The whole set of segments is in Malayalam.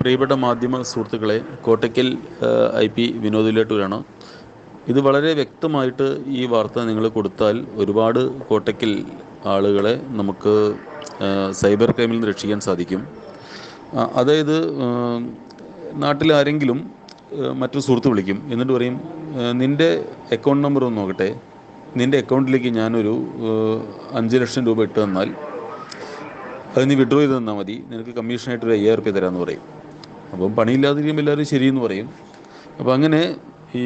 പ്രിയപ്പെട്ട മാധ്യമ സുഹൃത്തുക്കളെ കോട്ടയ്ക്കൽ ഐ പി വിനോദിലേട്ടൂരാണ് ഇത് വളരെ വ്യക്തമായിട്ട് ഈ വാർത്ത നിങ്ങൾ കൊടുത്താൽ ഒരുപാട് കോട്ടയ്ക്കൽ ആളുകളെ നമുക്ക് സൈബർ ക്രൈമിൽ നിന്ന് രക്ഷിക്കാൻ സാധിക്കും. അതായത് നാട്ടിലാരെങ്കിലും മറ്റൊരു സുഹൃത്ത് വിളിക്കും എന്നിട്ട് പറയും നിന്റെ അക്കൗണ്ട് നമ്പർ ഒന്ന് നോക്കട്ടെ. നിന്റെ അക്കൗണ്ടിലേക്ക് ഞാനൊരു അഞ്ച് ലക്ഷം രൂപ ഇട്ട് തന്നാൽ അത് നീ വിഡ്രോ ചെയ്ത് തന്നാൽ മതി. നിനക്ക് കമ്മീഷനായിട്ട് ഒരു അയ്യായിരം റുപ്യ തരാമെന്ന് പറയും. അപ്പം പണിയില്ലാതിരിക്കുമ്പോൾ എല്ലാവരും ശരിയെന്ന് പറയും. അപ്പം അങ്ങനെ ഈ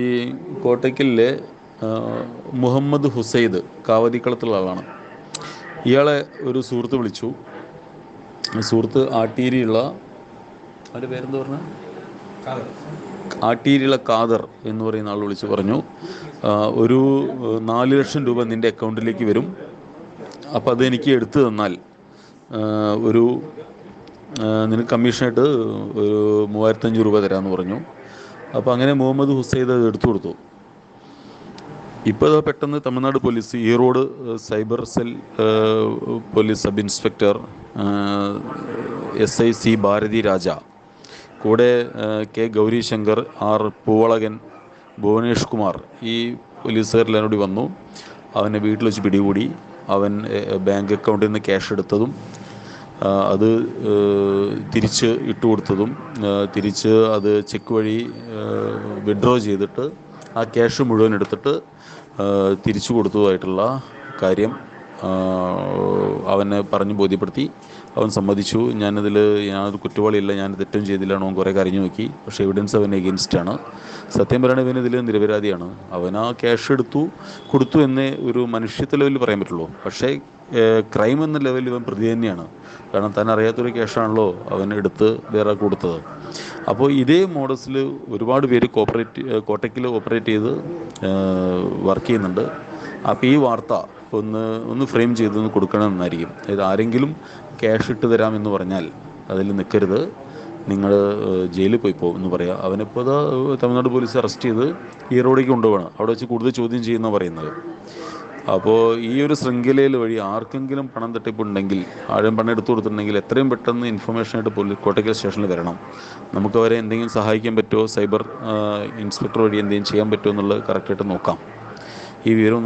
കോട്ടയ്ക്കലിലെ മുഹമ്മദ് ഹുസൈദ് കാവതിക്കളത്തുള്ള ആളാണ്. ഇയാളെ ഒരു സുഹൃത്ത് വിളിച്ചു. സുഹൃത്ത് ആട്ടീരിയുള്ള അവന്റെ പേരെന്താ പറഞ്ഞ? ആട്ടീരിയുള്ള കാദർ എന്ന് പറയുന്ന ആൾ വിളിച്ച് പറഞ്ഞു. ഒരു നാല് ലക്ഷം രൂപ നിന്റെ അക്കൗണ്ടിലേക്ക് വരും. അപ്പോൾ അത് എനിക്ക് എടുത്തു തന്നാൽ. ഒരു നിനക്ക് കമ്മീഷനായിട്ട് ഒരു മൂവായിരത്തഞ്ഞൂറ് രൂപ തരാമെന്ന് പറഞ്ഞു. അപ്പോൾ അങ്ങനെ മുഹമ്മദ് ഹുസൈദ് അത് എടുത്തു കൊടുത്തു. ഇപ്പോൾ അത് പെട്ടെന്ന് Tamil Nadu police Erode cyber cell police sub inspector S I C Bharathi Raja. കൂടെ കെ ഗൗരിശങ്കർ ആർ പൂവളകൻ ഭുവനേഷ് കുമാർ ഈ പോലീസുകാരെല്ലാം കൂടി വന്നു. അവനെ വീട്ടിൽ വെച്ച് പിടികൂടി. അവൻ ബാങ്ക് അക്കൗണ്ടിൽ നിന്ന് ക്യാഷ് എടുത്തതും അത് തിരിച്ച് ഇട്ട് കൊടുത്തതും തിരിച്ച് അത് ചെക്ക് വഴി വിഡ്രോ ചെയ്തിട്ട് ആ ക്യാഷ് മുഴുവൻ എടുത്തിട്ട് തിരിച്ചു കൊടുത്തതുമായിട്ടുള്ള കാര്യം അവനെ പറഞ്ഞ് ബോധ്യപ്പെടുത്തി. അവൻ സമ്മതിച്ചു. ഞാനതിൽ ഞാനൊരു കുറ്റവാളിയല്ല ഞാൻ തെറ്റും ചെയ്തില്ല അവൻ കുറേ കരഞ്ഞു നോക്കി. പക്ഷേ എവിഡൻസ് അവൻ ആണ്. സത്യം പറയുകയാണെങ്കിൽ ഇവൻ ഇതിൽ നിരപരാധിയാണ്. അവൻ ആ ക്യാഷ് എടുത്തു കൊടുത്തു എന്നേ ഒരു മനുഷ്യത്വ ലെവലിൽ പറയാൻ പറ്റുള്ളൂ. പക്ഷേ ക്രൈം എന്ന ലെവലിൽ ഇവൻ പ്രതി തന്നെയാണ്. കാരണം താൻ അറിയാത്തൊരു ക്യാഷാണല്ലോ അവൻ എടുത്ത് വേറെ കൊടുത്തത്. അപ്പോൾ ഇതേ മോഡൽസിൽ ഒരുപാട് പേര് കോപ്പറേറ്റ് കോട്ടയ്ക്കിൽ ഓപ്പറേറ്റ് ചെയ്ത് വർക്ക് ചെയ്യുന്നുണ്ട്. അപ്പോൾ ഈ വാർത്ത ഒന്ന് ഒന്ന് ഫ്രെയിം ചെയ്തൊന്ന് കൊടുക്കണം എന്നായിരിക്കും. അതായത് ആരെങ്കിലും ക്യാഷ് ഇട്ട് തരാമെന്ന് പറഞ്ഞാൽ അതിൽ നിൽക്കരുത്. നിങ്ങൾ ജയിലിൽ പോയി പോകും എന്ന് പറയാം. അവനിപ്പോൾ അത് തമിഴ്നാട് പോലീസ് അറസ്റ്റ് ചെയ്ത് ഈറോഡേക്ക് കൊണ്ടുപോകണം. അവിടെ വെച്ച് കൂടുതൽ ചോദ്യം ചെയ്യുന്ന പറയുന്നത്. അപ്പോൾ ഈ ഒരു ശൃംഖലയിൽ വഴി ആർക്കെങ്കിലും പണം തട്ടിപ്പുണ്ടെങ്കിൽ ആരും പണം എടുത്തു കൊടുത്തിട്ടുണ്ടെങ്കിൽ എത്രയും പെട്ടെന്ന് ഇൻഫർമേഷൻ ആയിട്ട് പോലീസ് കോട്ടയ്ക്കൽ സ്റ്റേഷനിൽ വരണം. നമുക്ക് അവരെ എന്തെങ്കിലും സഹായിക്കാൻ പറ്റുമോ? സൈബർ ഇൻസ്പെക്ടർ വഴി എന്തെങ്കിലും ചെയ്യാൻ പറ്റുമോ എന്നുള്ളത് കറക്റ്റായിട്ട് നോക്കാം. ഈ വിവരം